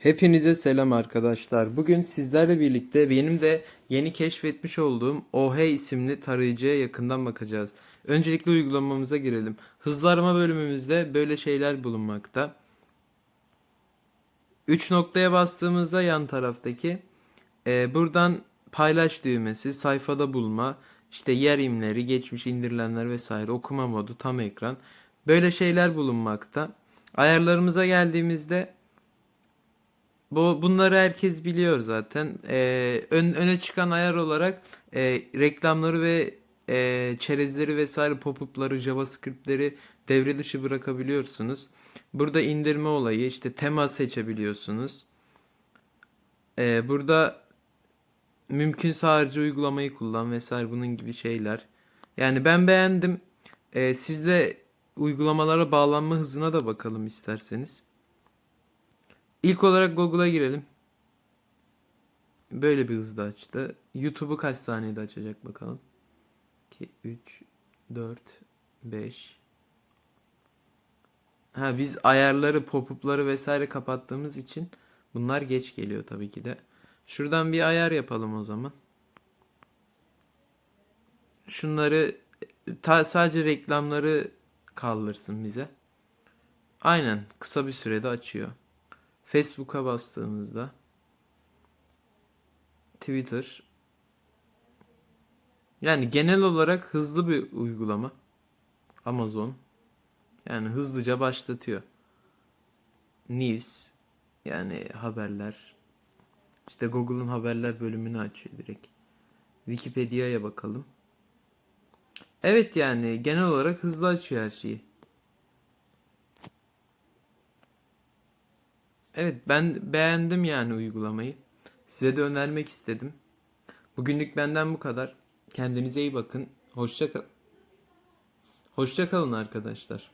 Hepinize selam arkadaşlar. Bugün sizlerle birlikte benim de yeni keşfetmiş olduğum OH isimli tarayıcıya yakından bakacağız. Öncelikle uygulamamıza girelim. Hızlı arama bölümümüzde böyle şeyler bulunmakta. 3 noktaya bastığımızda yan taraftaki e, buradan paylaş düğmesi, sayfada bulma, işte yer imleri, geçmiş indirilenler vesaire, okuma modu, tam ekran. Böyle şeyler bulunmakta. Ayarlarımıza geldiğimizde bu bunları herkes biliyor zaten. Ee, ön, öne çıkan ayar olarak e, reklamları ve e, çerezleri vesaire pop-up'ları, JavaScript'leri devre dışı bırakabiliyorsunuz. Burada indirme olayı, işte tema seçebiliyorsunuz. Ee, burada mümkünse harici uygulamayı kullan vesaire bunun gibi şeyler. Yani ben beğendim. Ee, siz de uygulamalara bağlanma hızına da bakalım isterseniz. İlk olarak Google'a girelim. Böyle bir hızda açtı. YouTube'u kaç saniyede açacak bakalım. 2, 3, 4, 5. Ha biz ayarları, pop-up'ları vesaire kapattığımız için bunlar geç geliyor tabii ki de. Şuradan bir ayar yapalım o zaman. Şunları ta, sadece reklamları kaldırsın bize. Aynen kısa bir sürede açıyor. Facebook'a bastığımızda Twitter yani genel olarak hızlı bir uygulama. Amazon yani hızlıca başlatıyor. News yani haberler. İşte Google'ın haberler bölümünü açıyor direkt. Wikipedia'ya bakalım. Evet yani genel olarak hızlı açıyor her şeyi. Evet ben beğendim yani uygulamayı. Size de önermek istedim. Bugünlük benden bu kadar. Kendinize iyi bakın. Hoşça kal. Hoşça kalın arkadaşlar.